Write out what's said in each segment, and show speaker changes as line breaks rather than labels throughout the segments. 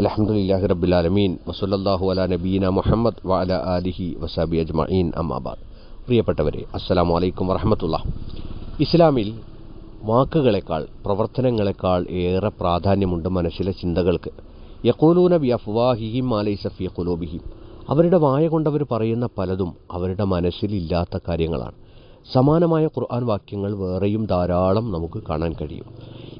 അലഹമുല്ലാഹി റബ്ബുലാലമീൻ വസുല്ലാഹു അല നബീന മുഹമ്മദ് വഅല ആലിഹി വസാബി അജ്മഈൻ. അമ്മാബാദ് പ്രിയപ്പെട്ടവരെ അസ്സലാമു അലൈക്കും വറഹമത്തുള്ള ഇസ്ലാമിൽ വാക്കുകളെക്കാൾ പ്രവർത്തനങ്ങളെക്കാൾ ഏറെ പ്രാധാന്യമുണ്ട് മനസ്സിലെ ചിന്തകൾക്ക്. യക്കൂലൂന ബി അഫ്വാഹിഹിം മാലൈസ ഫി ഖുലൂബിഹിം. അവരുടെ വായ കൊണ്ടവർ പറയുന്ന പലതും അവരുടെ മനസ്സിലില്ലാത്ത കാര്യങ്ങളാണ്. സമാനമായ ഖുർആൻ വാക്യങ്ങൾ വേറെയും ധാരാളം നമുക്ക് കാണാൻ കഴിയും.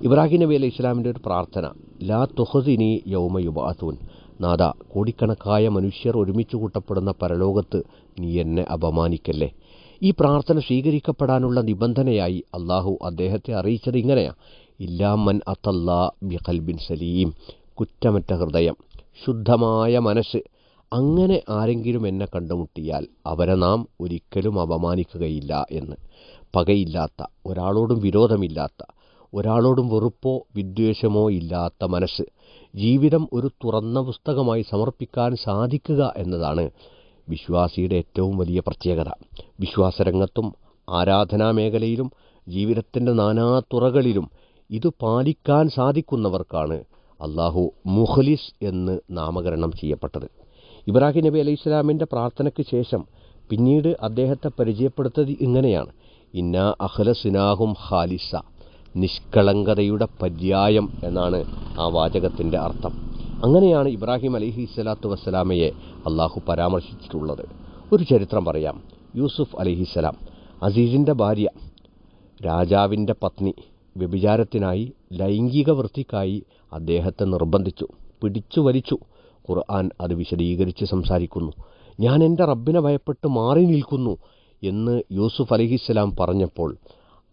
ഇബ്രാഹിം നബി അലൈഹി ഇസ്ലാമിന്റെ ഒരു പ്രാർത്ഥന ലാ തുഹദിനി യൗമ യുബാസൂൻ നാഥ കോടിക്കണക്കായ മനുഷ്യർ ഒരുമിച്ച് കൂട്ടപ്പെടുന്ന പരലോകത്ത് നീ എന്നെ അപമാനിക്കല്ലേ? ഈ പ്രാർത്ഥന സ്വീകരിക്കപ്പെടാനുള്ള നിബന്ധനയായി അള്ളാഹു അദ്ദേഹത്തെ അറിയിച്ചത് ഇങ്ങനെയാണ് ഇല്ലാമൻ അത്തല്ലാ ബി ഖൽബിൻ സലീം. കുറ്റമറ്റ ഹൃദയം ശുദ്ധമായ മനസ്സ്. അങ്ങനെ ആരെങ്കിലും എന്നെ കണ്ടുമുട്ടിയാൽ അവരെ നാം ഒരിക്കലും അപമാനിക്കുകയില്ല എന്ന്. പകയില്ലാത്ത ഒരാളോടും വിരോധമില്ലാത്ത ഒരാളോടും വെറുപ്പോ വിദ്വേഷമോ ഇല്ലാത്ത മനസ്സ്. ജീവിതം ഒരു തുറന്ന പുസ്തകമായി സമർപ്പിക്കാൻ സാധിക്കുക എന്നതാണ് വിശ്വാസിയുടെ ഏറ്റവും വലിയ പ്രത്യേകത. വിശ്വാസരംഗത്തും ആരാധനാ മേഖലയിലും ജീവിതത്തിന്റെ നാനാതുറകളിലും ഇത് പാലിക്കാൻ സാധിക്കുന്നവർക്കാണ് അള്ളാഹു മുഖലിസ് എന്ന് നാമകരണം ചെയ്യപ്പെട്ടത്. ഇബ്രാഹിം നബി അലൈഹി സ്വലാമിന്റെ പ്രാർത്ഥനയ്ക്ക് ശേഷം പിന്നീട് അദ്ദേഹത്തെ പരിചയപ്പെടുത്തത് ഇങ്ങനെയാണ്. ഇന്ന അഹ്ലസിനാഹും ഖാലിസ. നിഷ്കളങ്കതയുടെ പര്യായം എന്നാണ് ആ വാചകത്തിന്റെ അർത്ഥം. അങ്ങനെയാണ് ഇബ്രാഹിം അലിഹി സ്വലാത്തു വസ്സലാമയെ അള്ളാഹു പരാമർശിച്ചിട്ടുള്ളത്. ഒരു ചരിത്രം പറയാം. യൂസുഫ് അലിഹിസ്സലാം അസീസിന്റെ ഭാര്യ രാജാവിന്റെ പത്നി വ്യഭിചാരത്തിനായി ലൈംഗിക വൃത്തിക്കായി അദ്ദേഹത്തെ നിർബന്ധിച്ചു പിടിച്ചു വലിച്ചു. ഖുർആൻ അത് വിശദീകരിച്ച് സംസാരിക്കുന്നു. ഞാൻ എന്റെ റബ്ബിനെ ഭയപ്പെട്ട് മാറി നിൽക്കുന്നു എന്ന് യൂസുഫ് അലിഹിസ്സലാം പറഞ്ഞപ്പോൾ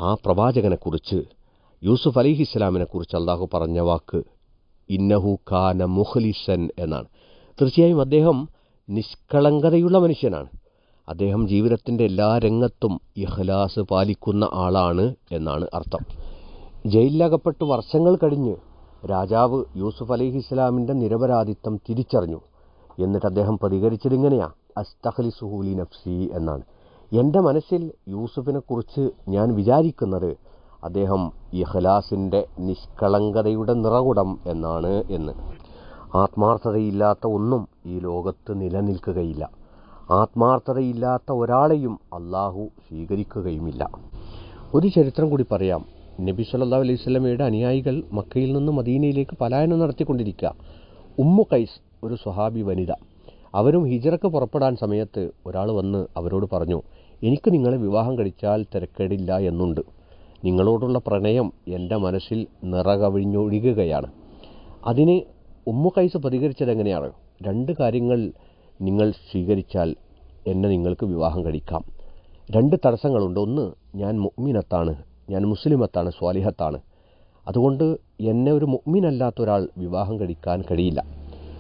ആ പ്രവാചകനെക്കുറിച്ച് യൂസുഫ് അലിഹിസ്സലാമിനെക്കുറിച്ച് അള്ളാഹു പറഞ്ഞ വാക്ക് ഇന്നഹു ഖാന മുഖ്ലിസൻ എന്നാണ്. തീർച്ചയായും അദ്ദേഹം നിഷ്കളങ്കതയുള്ള മനുഷ്യനാണ്. അദ്ദേഹം ജീവിതത്തിന്റെ എല്ലാ രംഗത്തും ഇഹ്ലാസ് പാലിക്കുന്ന ആളാണ് എന്നാണ് അർത്ഥം. ജയിലിലകപ്പെട്ട് വർഷങ്ങൾ കഴിഞ്ഞ് രാജാവ് യൂസുഫ് അലി ഇസ്ലാമിന്റെ നിരപരാധിത്വം തിരിച്ചറിഞ്ഞു. എന്നിട്ട് അദ്ദേഹം പ്രതികരിച്ചത് ഇങ്ങനെയാണ് അസ്തഖലി സുഹൂലി നഫ്സി എന്നാണ്. എന്റെ മനസ്സിൽ യൂസുഫിനെക്കുറിച്ച് ഞാൻ വിചാരിക്കുന്നത് അദ്ദേഹം ഇഖ്ലാസിന്റെ നിഷ്കളങ്കതയുടെ നിറകുടം എന്നാണ് എന്ന്. ആത്മാർത്ഥതയില്ലാത്ത ഒന്നും ഈ ലോകത്ത് നിലനിൽക്കുകയില്ല. ആത്മാർത്ഥതയില്ലാത്ത ഒരാളെയും അള്ളാഹു സ്വീകരിക്കുകയുമില്ല. ഒരു ചരിത്രം കൂടി പറയാം. നബി സല്ലാ അലൈഹി സ്വലമയുടെ അനുയായികൾ മക്കയിൽ നിന്ന് മദീനയിലേക്ക് പലായനം നടത്തിക്കൊണ്ടിരിക്കുക. ഉമ്മു കൈസ് ഒരു സ്വഹാബി വനിത. അവരും ഹിജറക്ക് പുറപ്പെടാൻ സമയത്ത് ഒരാൾ വന്ന് അവരോട് പറഞ്ഞു എനിക്ക് നിങ്ങളെ വിവാഹം കഴിച്ചാൽ തിരക്കേടില്ല എന്നുണ്ട്. നിങ്ങളോടുള്ള പ്രണയം എന്റെ മനസ്സിൽ നിറകവിഞ്ഞൊഴുകുകയാണ്. അതിന് ഉമ്മു കൈസ് പ്രതികരിച്ചത് എങ്ങനെയാണ്? രണ്ട് കാര്യങ്ങൾ നിങ്ങൾ സ്വീകരിച്ചാൽ എന്നെ നിങ്ങൾക്ക് വിവാഹം കഴിക്കാം. രണ്ട് തടസ്സങ്ങളുണ്ട്. ഒന്ന് ഞാൻ മുഅ്മിനത്താണ്. ഞാൻ മുസ്ലിമത്താണ് സ്വാലിഹത്താണ്. അതുകൊണ്ട് എന്നെ ഒരു മുഅ്മിനല്ലാത്ത ഒരാൾ വിവാഹം കഴിക്കാൻ കഴിയില്ല.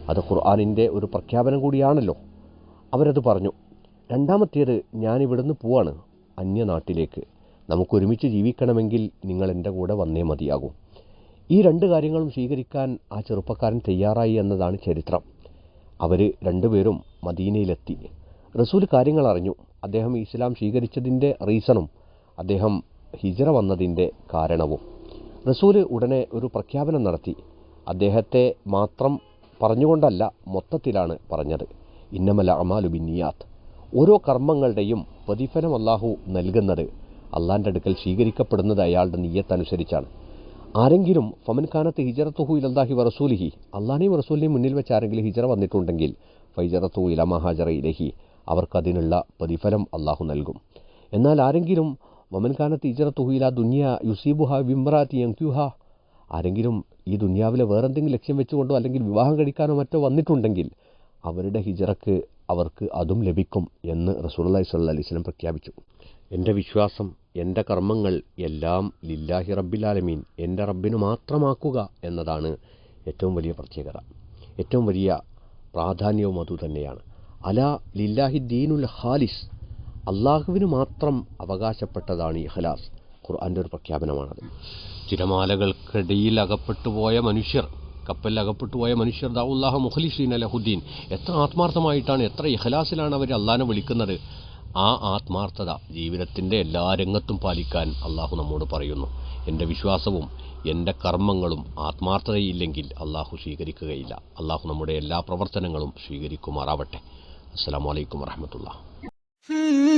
അത് ഖുർആാനിന്റെ ഒരു പ്രഖ്യാപനം കൂടിയാണല്ലോ. അവരത് പറഞ്ഞു. രണ്ടാമത്തേത് ഞാൻ ഇവിടുന്ന് പോവാണ് അന്യനാട്ടിലേക്ക്. നമുക്കൊരുമിച്ച് ജീവിക്കണമെങ്കിൽ നിങ്ങൾ എന്റെ കൂടെ വന്നേ മതിയാകും. ഈ രണ്ട് കാര്യങ്ങളും സ്വീകരിക്കാൻ ആ ചെറുപ്പക്കാരൻ തയ്യാറായി എന്നതാണ് ചരിത്രം. അവർ രണ്ടുപേരും മദീനയിലെത്തി. റസൂൽ കാര്യങ്ങൾ അറിഞ്ഞു. അദ്ദേഹം ഇസ്ലാം സ്വീകരിച്ചതിന്റെ റീസണും അദ്ദേഹം ഹിജറ വന്നതിന്റെ കാരണവും. റസൂൽ ഉടനെ ഒരു പ്രഖ്യാപനം നടത്തി. അദ്ദേഹത്തെ മാത്രം പറഞ്ഞുകൊണ്ടല്ല മൊത്തത്തിലാണ് പറഞ്ഞത്. ഇന്നമല അമാലു ഓരോ കർമ്മങ്ങളുടെയും പ്രതിഫലം അള്ളാഹു നൽകുന്നത് അള്ളാന്റെ അടുക്കൽ സ്വീകരിക്കപ്പെടുന്നത് അയാളുടെ നീയത്തനുസരിച്ചാണ്. ആരെങ്കിലും ഫമൻ ഖാനത്ത് ഹിജറത്തുഹു ഇലല്ലാഹി വറസൂലിഹി അള്ളാനെയും റസൂലിനെയും മുന്നിൽ വെച്ച് ആരെങ്കിലും ഹിജറ വന്നിട്ടുണ്ടെങ്കിൽ ഫൈജറത്തു ഇല മഹാജറ ഇലഹി അവർക്കതിനുള്ള പ്രതിഫലം അള്ളാഹു നൽകും. എന്നാൽ ആരെങ്കിലും വമൻ ഖാനത്ത് ഹിജറത്തുഹു ഇല ദുനിയ യുസീബുഹ വിമ്രാത്തി യങ്ക്യുഹ ആരെങ്കിലും ഈ ദുനിയാവിലെ വേറെന്തെങ്കിലും ലക്ഷ്യം വെച്ചുകൊണ്ടോ അല്ലെങ്കിൽ വിവാഹം കഴിക്കാനോ മറ്റോ വന്നിട്ടുണ്ടെങ്കിൽ അവരുടെ ഹിജറക്ക് അവർക്ക് അതും ലഭിക്കും എന്ന് റസൂൽ സ്വല്ല അലൈഹി പ്രഖ്യാപിച്ചു. എന്റെ വിശ്വാസം എന്റെ കർമ്മങ്ങൾ എല്ലാം ലില്ലാഹി റബ്ബിലാലമീൻ എന്റെ റബ്ബിന് മാത്രമാക്കുക എന്നതാണ് ഏറ്റവും വലിയ പ്രത്യേകത. ഏറ്റവും വലിയ പ്രാധാന്യവും അതുതന്നെയാണ് അല ലില്ലാഹി ദീനുൽ ഹാലിസ് അള്ളാഹുവിന് മാത്രം അവകാശപ്പെട്ടതാണ് ഈ ഹലാസ് ഖുർആന്റെ ഒരു പ്രഖ്യാപനമാണത്. തിരമാലകൾക്കിടയിൽ അകപ്പെട്ടു പോയ മനുഷ്യർ കപ്പലിൽ അകപ്പെട്ടു പോയ മനുഷ്യർ ദാവുല്ലാഹ മുഖലിഷീൻ അലഹുദ്ദീൻ എത്ര ആത്മാർത്ഥമായിട്ടാണ് എത്ര ഇഖലാസിലാണ് അവർ അള്ളാഹിനെ വിളിക്കുന്നത്? ആ ആത്മാർത്ഥത ജീവിതത്തിന്റെ എല്ലാ രംഗത്തും പാലിക്കാൻ അള്ളാഹു നമ്മോട് പറയുന്നു. എന്റെ വിശ്വാസവും എന്റെ കർമ്മങ്ങളും ആത്മാർത്ഥതയില്ലെങ്കിൽ അള്ളാഹു സ്വീകരിക്കുകയില്ല. അള്ളാഹു നമ്മുടെ എല്ലാ പ്രവർത്തനങ്ങളും സ്വീകരിക്കുമാറാവട്ടെ. അസ്സാം വലൈക്കും വർഹമത്തുള്ള
Hmm.